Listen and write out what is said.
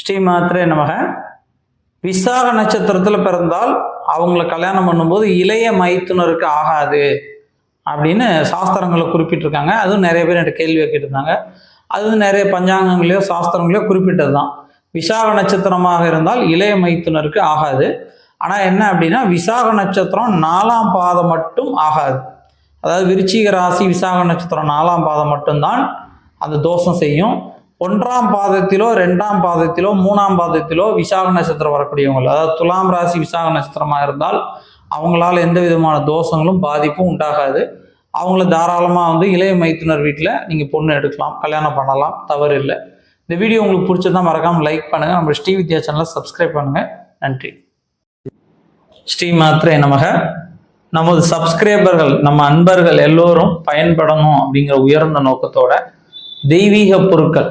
ஸ்ரீ மாத்திரே நமக. விசாக நட்சத்திரத்தில் பிறந்தால் அவங்கள கல்யாணம் பண்ணும்போது இளைய மைத்துனருக்கு ஆகாது அப்படின்னு சாஸ்திரங்களை குறிப்பிட்டிருக்காங்க. அதுவும் நிறைய பேர் என்கிட்ட கேள்வி கேட்டிருந்தாங்க. அது வந்து நிறைய பஞ்சாங்கங்களையோ சாஸ்திரங்களையோ குறிப்பிட்டது தான் விசாக நட்சத்திரமாக இருந்தால் இளைய மைத்துனருக்கு ஆகாது. ஆனால் என்ன அப்படின்னா விசாக நட்சத்திரம் நாலாம் பாதம் மட்டும் ஆகாது. அதாவது விருச்சிக ராசி விசாக நட்சத்திரம் நாலாம் பாதம் மட்டும்தான் அந்த தோஷம் செய்யும். ஒன்றாம் பாதத்திலோ ரெண்டாம் பாதத்திலோ மூணாம் பாதத்திலோ விசாக நட்சத்திரம் வரக்கூடியவங்க. அதாவது துலாம் ராசி விசாக நட்சத்திரமாக இருந்தால் அவங்களால எந்த விதமான தோஷங்களும் பாதிப்பும் உண்டாகாது. அவங்கள தாராளமாக வந்து இளைய மைத்துனர் வீட்டில் நீங்கள் பொண்ணு எடுக்கலாம் கல்யாணம் பண்ணலாம் தவறு இல்லை. இந்த வீடியோ உங்களுக்கு பிடிச்சதான் மறக்காமல் லைக் பண்ணுங்கள் நம்ம ஸ்ரீ வித்யா சேனலை சப்ஸ்கிரைப் பண்ணுங்கள் நன்றி. ஸ்ரீ மாத்திரை நமக. நமது சப்ஸ்கிரைபர்கள் நம்ம அன்பர்கள் எல்லோரும் பயன்படணும் அப்படிங்கிற உயர்ந்த நோக்கத்தோட தெய்வீக பொருட்கள்